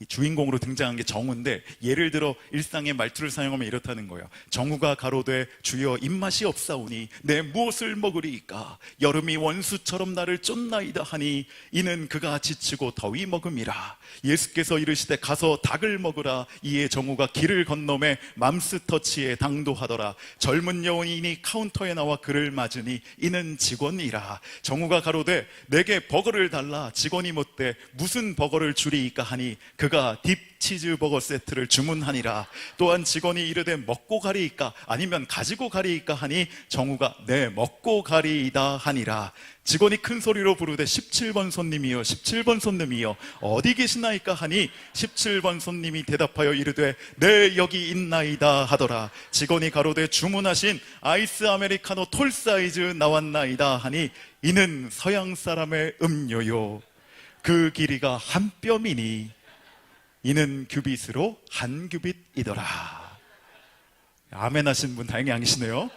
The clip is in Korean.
이 주인공으로 등장한 게 정우인데 예를 들어 일상의 말투를 사용하면 이렇다는 거예요. 정우가 가로되 주여 입맛이 없사오니 내 무엇을 먹으리이까? 여름이 원수처럼 나를 쫓나이다 하니 이는 그가 지치고 더위 먹음이라. 예수께서 이르시되 가서 닭을 먹으라. 이에 정우가 길을 건너매 맘스터치에 당도하더라. 젊은 여인이 카운터에 나와 그를 맞으니 이는 직원이라. 정우가 가로되 내게 버거를 달라. 직원이 묻되 무슨 버거를 주리이까 하니 그가 딥 치즈버거 세트를 주문하니라. 또한 직원이 이르되 먹고 가리이까? 아니면 가지고 가리이까? 하니 정우가 네 먹고 가리이다 하니라. 직원이 큰 소리로 부르되 17번 손님이요 17번 손님이요 어디 계시나이까? 하니 17번 손님이 대답하여 이르되 네 여기 있나이다 하더라. 직원이 가로되 주문하신 아이스 아메리카노 톨 사이즈 나왔나이다. 하니 이는 서양 사람의 음료요. 그 길이가 한 뼘이니 이는 규빗으로 한 규빗이더라. 아멘 하신 분 다행히 아니시네요.